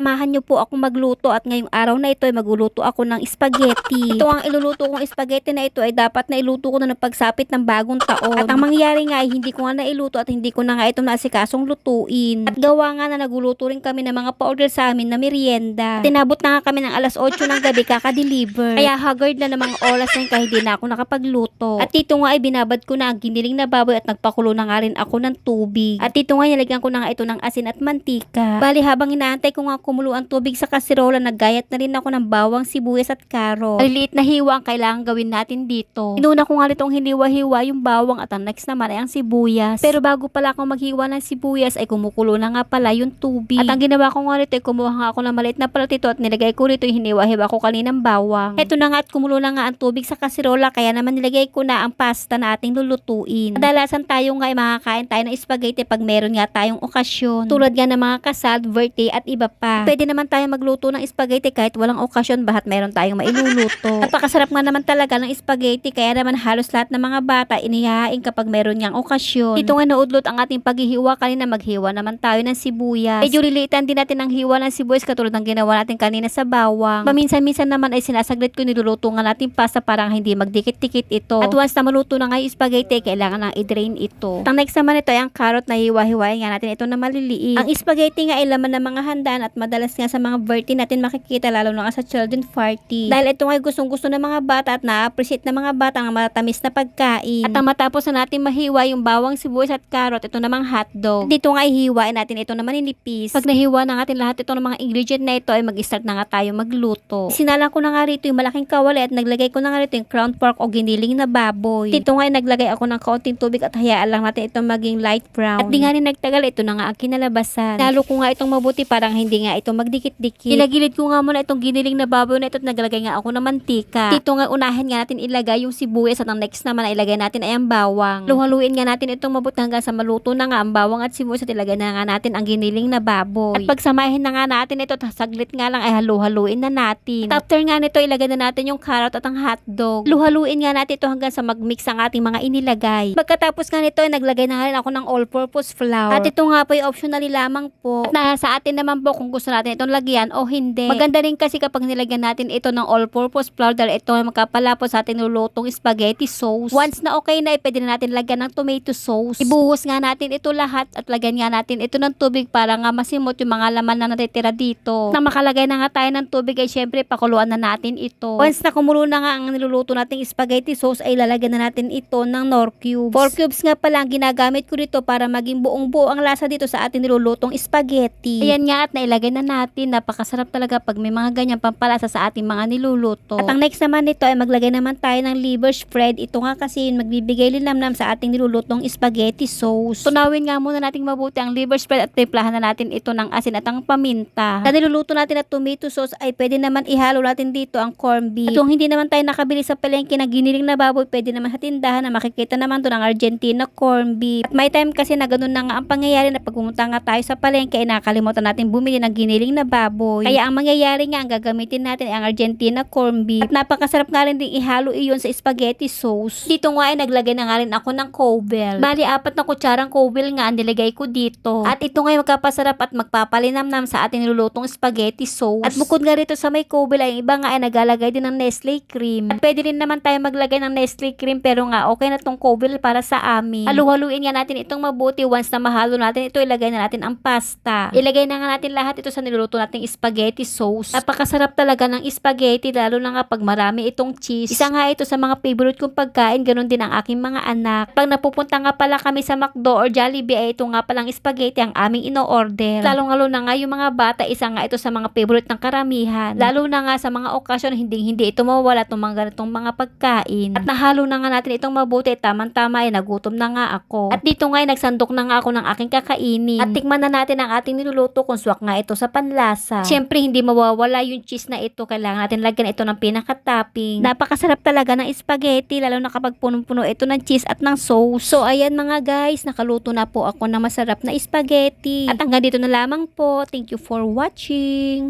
samahan niyo po ako magluto at ngayong araw na ito ay magluluto ako ng spaghetti. ito ang iluluto kong spaghetti na ito ay dapat na iluto ko na ng pagsapit ng bagong taon. At ang mangyari nga ay hindi ko nga nailuto at hindi ko na nga ito naasikasong lutuin. At gawa nga na naguluto rin kami ng mga pa-order sa amin na merienda. Tinabot na nga kami ng alas 8 ng gabi kaka-deliver. Kaya haggard na ng mga oras na kahit hindi na ako nakapagluto. At dito nga ay binabad ko na ang giniling na baboy at nagpakulo na nga rin ako ng tubig. At dito nga nilagyan ko na nga ito ng asin at mantika. Bali habang inaantay ko nga kumulo ang tubig sa kasirola, naggayat na rin ako ng bawang, sibuyas at karot. Maliliit na hiwa ang kailangan gawin natin dito. Inuna ko nga nitong hiniwa-hiwa yung bawang at ang next naman ay ang sibuyas. Pero bago pala ako maghiwa ng sibuyas ay kumukulo na nga pala yung tubig. At ang ginawa ko nga rito ay kumuha nga ako ng maliit na platito at nilagay ko rito yung hiniwa-hiwa ko kaninang bawang. Ito na nga at kumulo na nga ang tubig sa kasirola kaya naman nilagay ko na ang pasta na ating lulutuin. Kadalasan tayo nga ay makakain tayo ng spaghetti pag meron nga tayong okasyon. Tulad nga ng mga kasal, birthday at iba pa. Pwede naman tayo magluto ng spaghetti kahit walang okasyon bahat meron tayong mailuluto. Napakasarap nga naman talaga ng spaghetti kaya naman halos lahat ng mga bata inihahain kapag meron niyang okasyon. Dito nga naudlot ang ating paghihiwa kanina maghiwa naman tayo ng sibuyas. Medyo lilitan din natin ang hiwa ng sibuyas katulad ng ginawa natin kanina sa bawang. Paminsan-minsan naman ay sinasaglit ko niluluto nga natin pasta parang hindi magdikit-dikit ito. At once na maluto na nga yung spaghetti, kailangan nang i-drain ito. At ang next naman ito ay ang carrot na hiwa-hiwain nga natin ito na maliliit. Ang spaghetti nga ay laman ng mga handaan at madalas nga sa mga birthday natin makikita lalo na sa children party. Dahil ito nga ay gustong-gusto ng mga bata at na-appreciate ng mga bata ang matamis na pagkain. At ang matapos na natin mahiwa yung bawang sibuyas at carrot, ito namang hotdog. Dito nga ihiwain natin ito naman inipis. Pag nahiwa na natin lahat ito ng mga ingredient na ito ay mag-start na nga tayo magluto. Sinala ko na nga rito yung malaking kawali at naglagay ko na nga rito yung crown pork o giniling na baboy. Dito nga ay naglagay ako ng kaunting tubig at hayaan lang natin itong maging light brown. At di nga rin nagtagal, ito na nga ang kinalabasan. Lalo ko nga itong mabuti parang hindi nga ito magdikit-dikit. Ilagilid ko nga muna itong giniling na baboy na ito at naglagay nga ako ng mantika. Dito nga unahin nga natin ilagay yung sibuyas at ang next naman ay ilagay natin ay ang bawang. Luhaluin nga natin itong mabuti hanggang sa maluto na nga ang bawang at sibuyas at ilagay na nga natin ang giniling na baboy. At pagsamahin na nga natin ito, tas saglit nga lang ay halu-haluin na natin. At after nga nito, ilagay na natin yung carrot at ang hotdog. Luhaluin nga natin ito hanggang sa mag-mix ang ating mga inilagay. Pagkatapos nga nito, ay naglagay na nga rin ako ng all-purpose flour. At ito nga po ay optional lamang po. At nasa atin naman po kung gusto natin itong lagyan o hindi. Maganda rin kasi kapag nilagyan natin ito ng all-purpose flour dahil ito ay makapala po sa ating lulutong spaghetti sauce. Once na okay na, ay pwede na natin lagyan ng tomato sauce. Ibuhos nga natin ito lahat at lagyan nga natin ito ng tubig para nga masimot yung mga laman na natitira dito. Nang makalagay na nga tayo ng tubig ay syempre pakuluan na natin ito. Once na kumulo na nga ang niluluto nating spaghetti sauce ay lalagyan na natin ito ng nor cubes. 4 cubes nga pala ang ginagamit ko dito para maging buong buo ang lasa dito sa ating nilulutong spaghetti. Ayan nga at nailagay na natin. Napakasarap talaga pag may mga ganyan pampalasa sa ating mga niluluto. At ang next naman nito ay maglagay naman tayo ng liver spread. Ito nga kasi yun magbibigay linamnam sa ating nilulutong spaghetti sauce. Tunawin nga muna nating mabuti ang liver spread at timplahan na natin ito ng asin at ang paminta. Sa niluluto natin na tomato sauce ay pwede naman ihalo natin dito ang corned beef. At kung hindi naman tayo nakabili sa palengke ng giniling na baboy, pwede naman sa tindahan na makikita naman doon ang Argentina corned beef. At may time kasi na ganun na nga ang pangyayari na pag pumunta nga tayo sa palengke ay nakalimutan natin bumili ng giniling na baboy. Kaya ang mangyayari nga ang gagamitin natin ay ang Argentina corned beef. At napakasarap nga rin din ihalo iyon sa spaghetti sauce. Dito nga ay naglagay na nga rin ako ng cobel. Bali apat na kutsarang cobel nga ang nilagay ko dito. At ito nga ay magkapasarap at magpapalinamnam sa ating nilulutong spaghetti sauce. At bukod nga rito sa may cobel ay iba nga ay nagalagay din ng Nestle cream. At pwede rin naman tayo maglagay ng Nestle cream pero nga okay na tong cobel para sa amin. Halu-haluin nga natin itong mabuti once na mahalo natin ito ilagay na natin ang pasta. Ilagay na nga natin lahat ito sa niluluto nating spaghetti sauce. Napakasarap talaga ng spaghetti lalo na nga pag marami itong cheese. Isa nga ito sa mga favorite kong pagkain ganun din ang aking mga anak. Pag napupunta nga pala kami sa McDo or Jollibee ay ito nga palang spaghetti ang aming ino-order. Lalo-lalo na nga yung mga bata isa nga ito sa mga favorite ng karamihan. Lalo na nga sa mga okasyon hindi hindi ito mawala itong mga ganitong mga pagkain. At nahalo na nga natin itong mabuti tamang-tama ay nagutom na nga ako. At dito nga ay nagsandok na nga ako ng aking kakainin. At tikman na natin ang ating niluluto kung swak nga ito sa panlasa. Siyempre hindi mawawala yung cheese na ito. Kailangan natin lagyan ito ng pinaka-topping. Napakasarap talaga ng spaghetti lalo na kapag punong-puno ito ng cheese at ng sauce. So ayan mga guys, nakaluto na po ako ng masarap na spaghetti. At hanggang dito na lamang po. Thank you for watching.